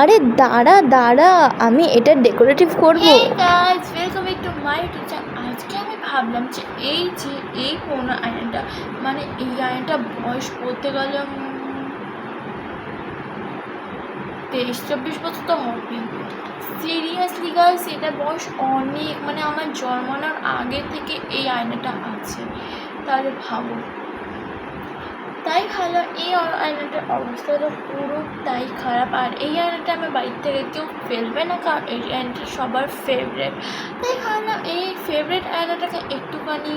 আরে দাঁড়া দাঁড়া, আমি এটা ডেকোরেটিভ করব। Welcome back to my YouTube আজকে আমি ভাবলাম যে এই যে এই পুরোনো আয়নাটা মানে এই আয়নাটা বয়স বলতে গেলে তেইশ, চব্বিশ বছর তো হবেই। সিরিয়াসলি গাইস এটা বয়স অনেক মানে আমার জন্মানোর আগে থেকে এই আয়নাটা আছে। তাহলে ভাবো। তাই ভালো এই অবস্থাটা পুরো তাই খারাপ। আর এই আয়নাটা আমার বাড়ির থেকে কেউ ফেলবে না কারণ এই আয়নাটা সবার ফেভারেট তাই ভাবলাম এই ফেভারেট আয়নাটাকে একটুখানি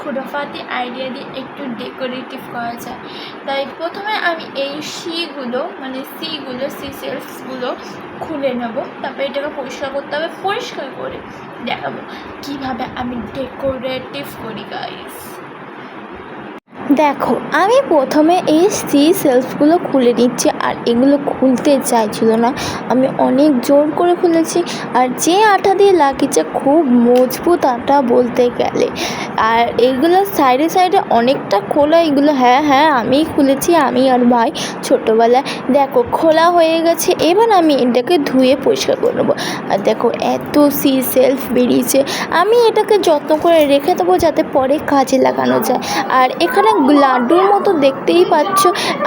খুঁড়োফাতি আইডিয়া দিয়ে একটু ডেকোরেটিভ করা যায়। তাই প্রথমে আমি এই সিগুলো মানে সিগুলো সি সেলফসগুলো খুলে নেব। তারপরে এটাকে পরিষ্কার করতে হবে, পরিষ্কার করে দেখাবো। কীভাবে আমি ডেকোরেটিভ করি গাইস দেখো, আমি প্রথমে এই সি সেলফগুলো খুলে নিচ্ছি আর এগুলো খুলতে চাইছিল না। আমি অনেক জোর করে খুলেছি আর যে আটা দিয়ে লাগিয়েছে খুব মজবুত আটা বলতে গেলে। আর এগুলো সাইডে সাইডে অনেকটা খোলা, এগুলো হ্যাঁ হ্যাঁ আমিই খুলেছি, আমি আর ভাই ছোটোবেলায়। দেখো, খোলা হয়ে গেছে, এবার আমি এটাকে ধুয়ে পরিষ্কার করে নেব। আর দেখো, এত সি সেলফ বেরিয়েছে। আমি এটাকে যত্ন করে রেখে দেবো যাতে পরে কাজে লাগানো যায়। আর এখানে লাড্ডুর মতো দেখতেই পাচ্ছ,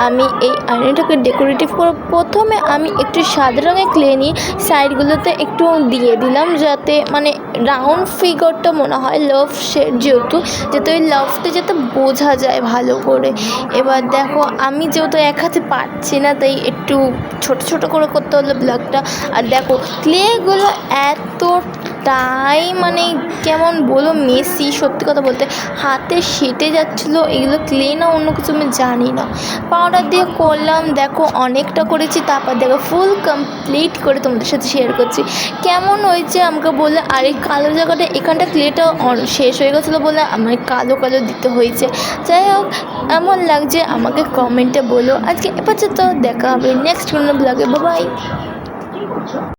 আমি এই আয়নাটাকে ডেকোরেটিভ করে। প্রথমে আমি একটু সাদা রঙের ক্লে নিয়ে সাইডগুলোতে একটু দিয়ে দিলাম যাতে মানে রাউন্ড ফিগারটা মনে হয় লাভ শেড যেহেতু, যাতে ওই লাভটা যাতে বোঝা যায় ভালো করে। এবার দেখো, আমি যেহেতু এক হাতে পারছি না, তাই একটু ছোট ছোট করে করতে হলো ব্লগটা আর দেখো ক্লেগুলো এতটাই মানে কেমন বলো মেসি, সত্যি কথা বলতে হাতে সেটে যাচ্ছিল, এগুলো ক্লে না, অন্য কিছু আমি জানি না। পাউডার দিয়ে করলাম, দেখো অনেকটা করেছি, তারপর দেখো ফুল কমপ্লিট করে তোমাদের সাথে শেয়ার করছি। কেমন হয়েছে আমাকে বলে, আর এই কালো জায়গাটা, এখানটা ক্লেটা শেষ হয়ে গেছিল বলে আমায় কালো কালো দিতে হয়েছে। যাই হোক, এমন লাগছে, আমাকে কমেন্টে বলো। আজকে এবার তো দেখা হবে নেক্সট কোনো ব্লগে বাবাই